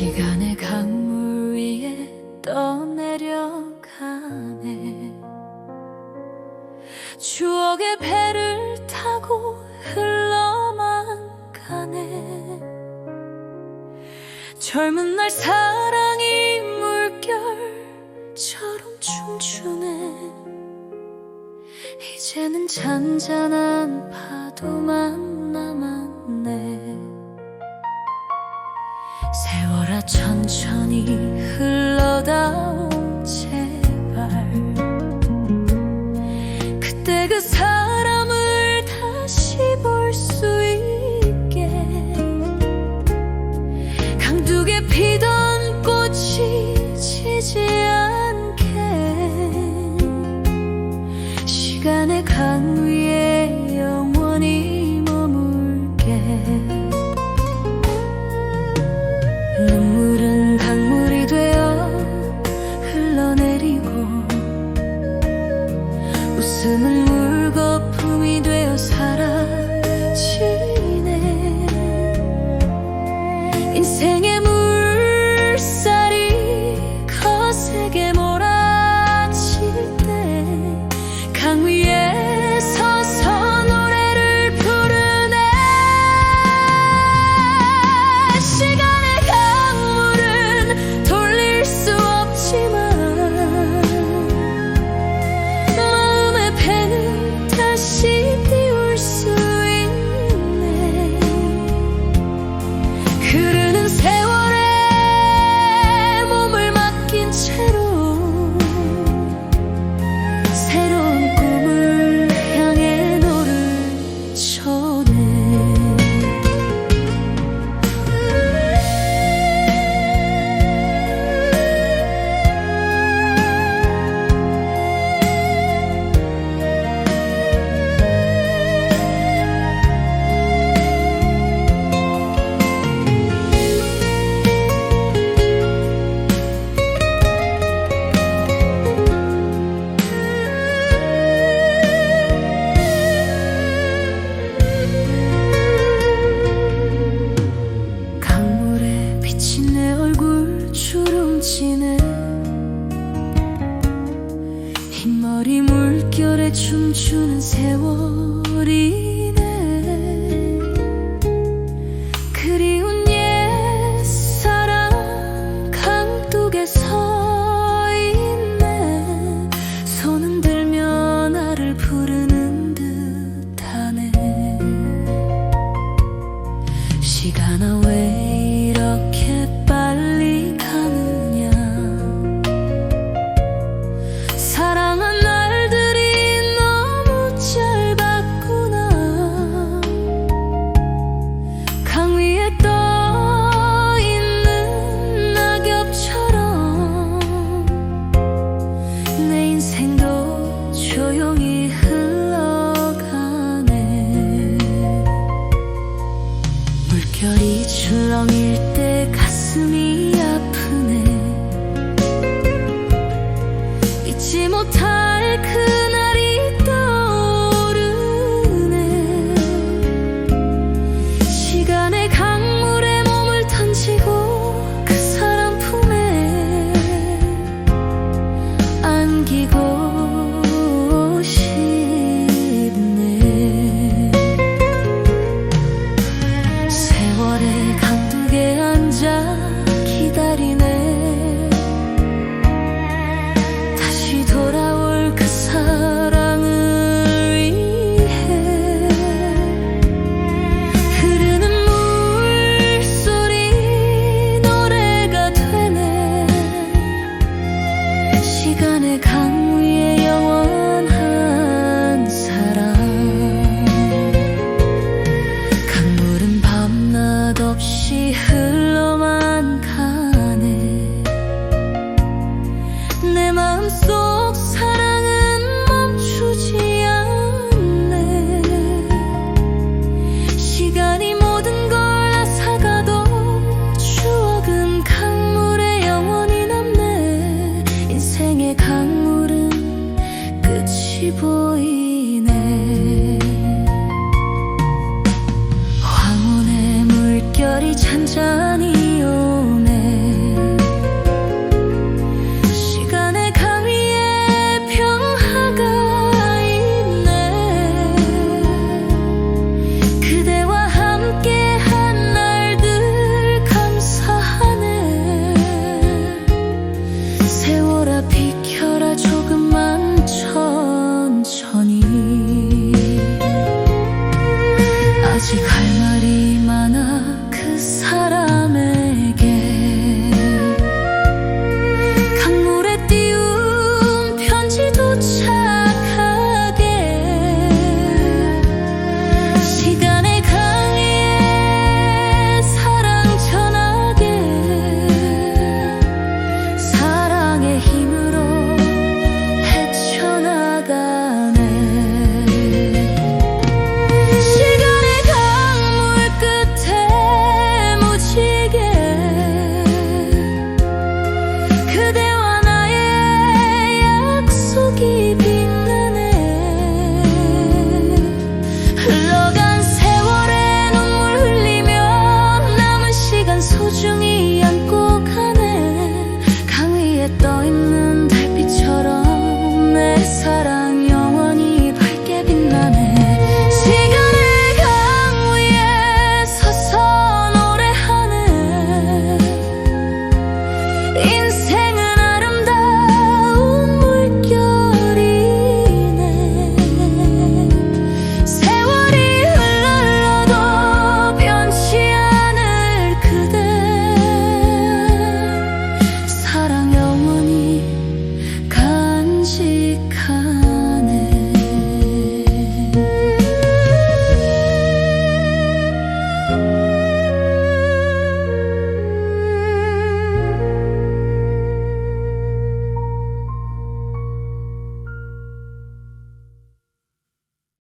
시간의 강물 위에 떠내려가네. 추억의 배를 타고 흘러만 가네. 젊은 날 사랑이 물결처럼 춤추네. 이제는 잔잔한 파도만 천천히 흘러 비치는 흰머리 물결에 춤추는 세월이 물결이 출렁일 때 가슴이 아프네. 잊지 못할 그 보이네. 황혼의 물결이 잔잔히 오네. 시간의 강위에 평화가 있네. 그대와 함께한 날들 감사하네. 세월아 비켜라 조금